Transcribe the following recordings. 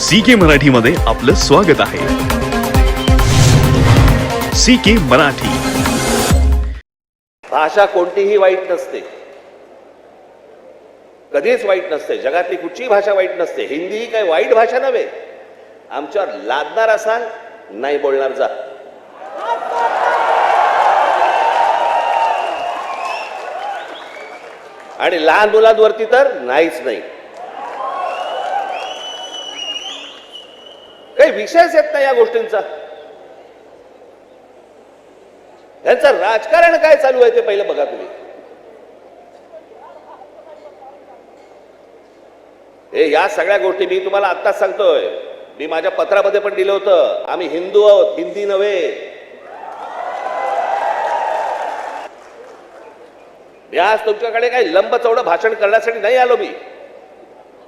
C K Marathi मध्ये आपलं स्वागत आहे. C K Marathi. भाषा कोणतीही वाईट नसते. कधीच वाईट नसते. जगातली कुठचीही भाषा वाईट नसते. हिंदी ही काही वाईट भाषा नव्हे. आमच्यावर लादणार असाल नाही बोलणार जा. आणि लहान मुलांवरती तर नाहीच नाही. काही विषयच येत नाही या गोष्टींचा. त्यांचं राजकारण काय चालू आहे ते पहिलं बघा तुम्ही. हे या सगळ्या गोष्टी मी तुम्हाला आत्ताच सांगतोय. मी माझ्या पत्रामध्ये पण दिलं होतं. आम्ही हिंदू आहोत हिंदी नव्हे. मी आज तुमच्याकडे काही लंब चौडं भाषण करण्यासाठी नाही आलो मी.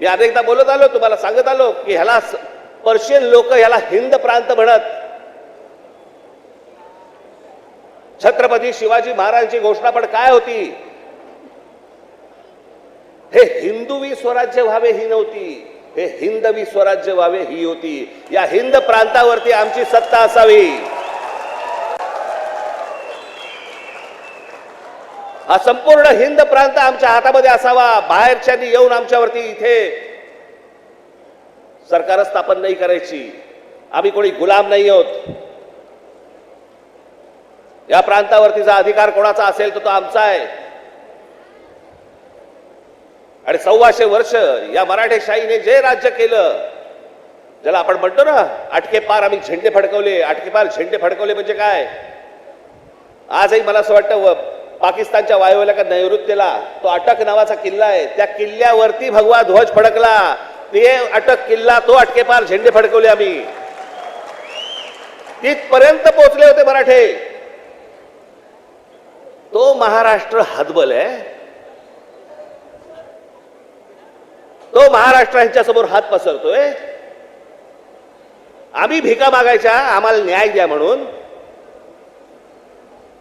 मी अनेकदा बोलत आलो तुम्हाला सांगत आलो की ह्याला पर्शियन लोक ह्याला हिंद प्रांत म्हणत. छत्रपती शिवाजी महाराजांची घोषणा पण काय होती? हे हिंदुवी स्वराज्य व्हावे ही नव्हती. हे हिंदवी स्वराज्य व्हावे ही होती. या हिंद प्रांतावरती आमची सत्ता असावी. हा संपूर्ण हिंद प्रांत आमच्या हातामध्ये असावा. बाहेरच्यांनी येऊन आमच्यावरती इथे सरकार स्थापन नाही करायची. आम्ही कोणी गुलाम नाही आहोत. या प्रांतावरतीचा अधिकार कोणाचा असेल तर तो आमचा आहे. आणि सव्वाशे वर्ष या मराठेशाहीने जे राज्य केलं ज्याला आपण म्हणतो ना आटकेपार आम्ही झेंडे फडकवले. आटकेपार झेंडे फडकवले म्हणजे काय? आजही मला असं वाटतं पाकिस्तानच्या वायुव्याला का नैऋत्येला तो अटक नावाचा किल्ला आहे. त्या किल्ल्यावरती भगवा ध्वज फडकला. ते अटक किल्ला तो अटकेपार झेंडे फडकवले आम्ही. तिथपर्यंत पोहोचले होते मराठे. तो महाराष्ट्र हदबल आहे. तो महाराष्ट्र यांच्या समोर हात पसरतोय. आम्ही भिका मागायच्या आम्हाला न्याय द्या म्हणून.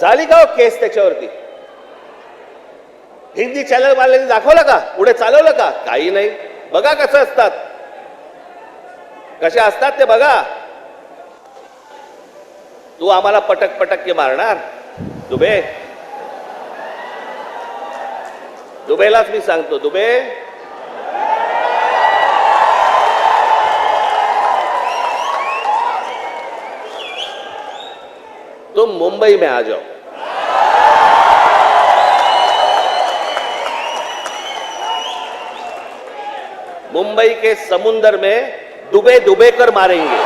झाली का हो केस त्याच्यावरती? हिंदी चॅनल वाल्यांनी दाखवलं का? पुढे चालवलं का? काही नाही. बघा कसं असतात. कसे असतात ते बघा. तू आम्हाला पटक पटक के मारणार. दुबे. दुबेलाच मी सांगतो दुबे. तुम मुंबई में आ जाओ। मुंबई के समुंदर में डूबे डूबे कर मारेंगे।